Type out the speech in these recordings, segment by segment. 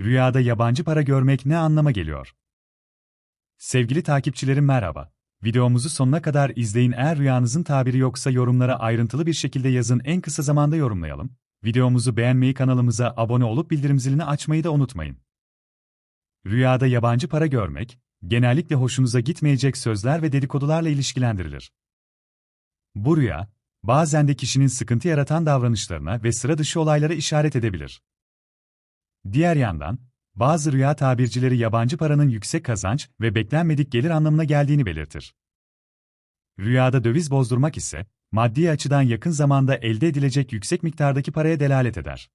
Rüyada yabancı para görmek ne anlama geliyor? Sevgili takipçilerim merhaba. Videomuzu sonuna kadar izleyin eğer rüyanızın tabiri yoksa yorumlara ayrıntılı bir şekilde yazın en kısa zamanda yorumlayalım. Videomuzu beğenmeyi kanalımıza abone olup bildirim zilini açmayı da unutmayın. Rüyada yabancı para görmek, genellikle hoşunuza gitmeyecek sözler ve dedikodularla ilişkilendirilir. Bu rüya, bazen de kişinin sıkıntı yaratan davranışlarına ve sıra dışı olaylara işaret edebilir. Diğer yandan, bazı rüya tabircileri yabancı paranın yüksek kazanç ve beklenmedik gelir anlamına geldiğini belirtir. Rüyada döviz bozdurmak ise, maddi açıdan yakın zamanda elde edilecek yüksek miktardaki paraya delalet eder.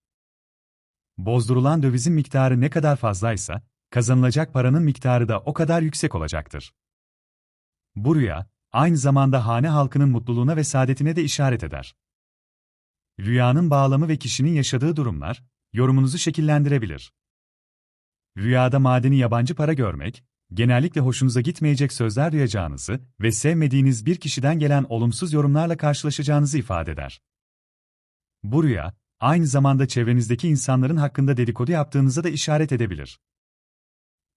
Bozdurulan dövizin miktarı ne kadar fazlaysa, kazanılacak paranın miktarı da o kadar yüksek olacaktır. Bu rüya, aynı zamanda hane halkının mutluluğuna ve saadetine de işaret eder. Rüyanın bağlamı ve kişinin yaşadığı durumlar, yorumunuzu şekillendirebilir. Rüyada madeni yabancı para görmek, genellikle hoşunuza gitmeyecek sözler duyacağınızı ve sevmediğiniz bir kişiden gelen olumsuz yorumlarla karşılaşacağınızı ifade eder. Bu rüya, aynı zamanda çevrenizdeki insanların hakkında dedikodu yaptığınıza da işaret edebilir.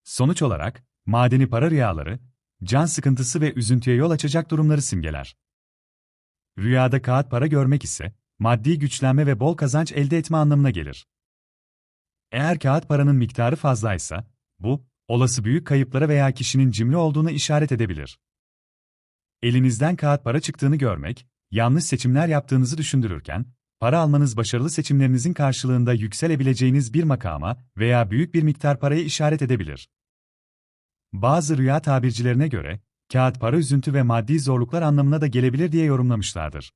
Sonuç olarak, madeni para rüyaları, can sıkıntısı ve üzüntüye yol açacak durumları simgeler. Rüyada kağıt para görmek ise, maddi güçlenme ve bol kazanç elde etme anlamına gelir. Eğer kağıt paranın miktarı fazlaysa, bu, olası büyük kayıplara veya kişinin cimri olduğunu işaret edebilir. Elinizden kağıt para çıktığını görmek, yanlış seçimler yaptığınızı düşündürürken, para almanız başarılı seçimlerinizin karşılığında yükselebileceğiniz bir makama veya büyük bir miktar paraya işaret edebilir. Bazı rüya tabircilerine göre, kağıt para üzüntü ve maddi zorluklar anlamına da gelebilir diye yorumlamışlardır.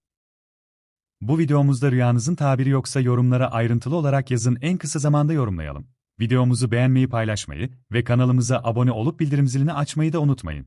Bu videomuzda rüyanızın tabiri yoksa yorumlara ayrıntılı olarak yazın en kısa zamanda yorumlayalım. Videomuzu beğenmeyi paylaşmayı ve kanalımıza abone olup bildirim zilini açmayı da unutmayın.